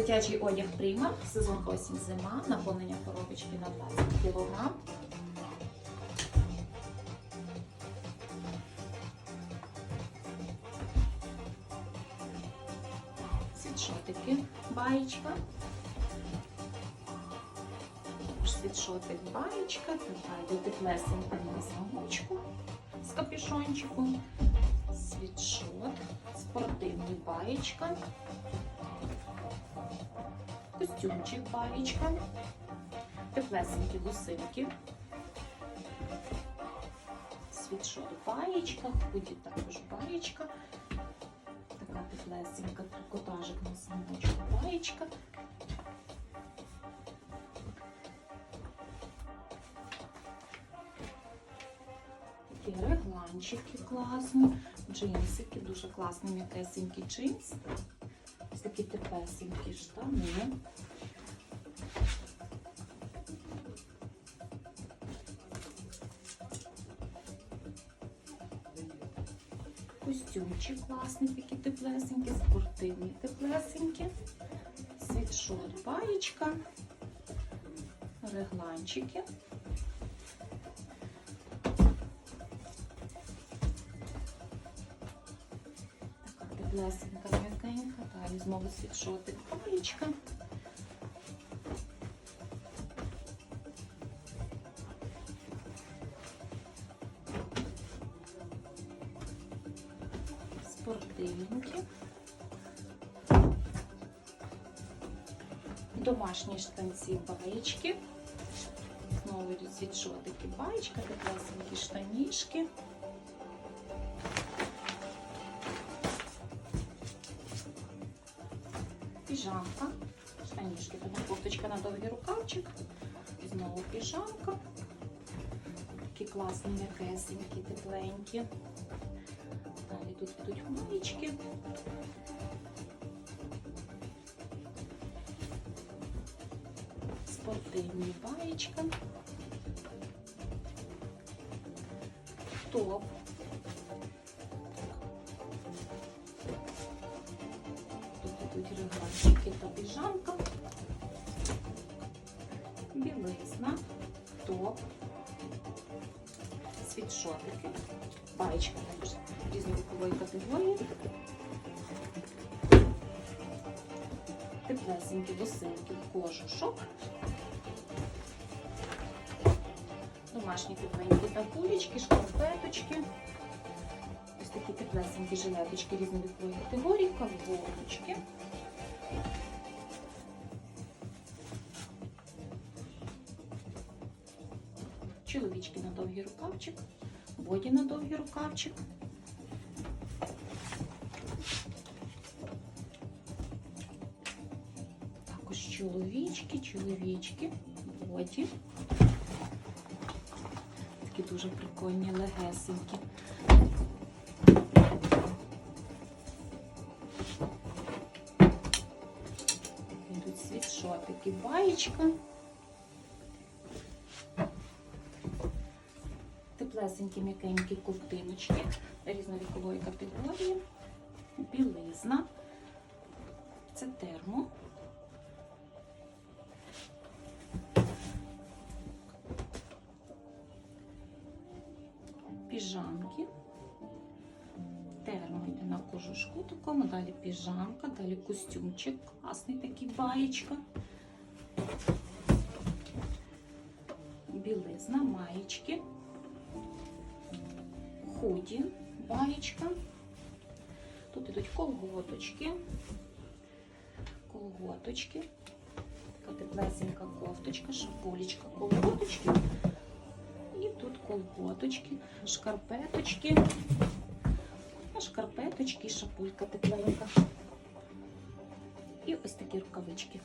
Дитячий одяг Прима, сезон осінь зима, наповнення коробочки на 20 кг. Світшотики, баєчка. Світшотик, баєчка, тут теплесенька на замочку з капюшончиком. Світшот, спортивний баєчка. Костюмчик баєчка. Теплесенькі гусинки. Світшот баєчка, худі також баєчка. Така теплесенька, трикотажик на самочку баєчка. Такі регланчики класні, джинсики, дуже класний м'якесенький джинс. Такі теплесенькі штани. Костюмчик класний, такі теплесенькі, спортивні теплесенькі. Світшот, баєчка, регланчики. Така теплесенька, м'якенька, далі знову світшотик, баєчка. Спортивненькі. Домашні штанці баєчки. Знову світшотики баєчка, теплесенькі штанішки. Піжамка. Штанішки, тоді кофточка на довгий рукавчик. Знову піжамка. Такі класні, м'якесенькі, тепленькі. Далі тут йдуть маєчки. Спортивні баєчка. Топ. Регланчики та піжамка. Білизна, топ, світшотики, баєчка також різновікової категорії. Теплесенькі босинки кожушок. Домашні тепленькі табулечки, шкарпеточки. Ось такі теплесенькі жилеточки різновікової категорії, колготочки. Чоловічки на довгий рукавчик, боді на довгий рукавчик. Також чоловічки, чоловічки, боді. Такі дуже прикольні, легесенькі. Йдуть світшотики, баєчка. Теплесенькі, м'якенькі ковтиночки різновікової категорії, білизна. Це термо. Піжамки. Термо йде на кожушку такому, далі піжамка, далі костюмчик, класний такий баєчка. Білизна, маєчки, худі, баєчка. Тут ідуть колготочки, колготочки, така теплесенька кофточка, шапулечка, колготочки. І тут колготочки, шкарпеточки, шкарпеточки, шапулька тепленька. І ось такі рукавички.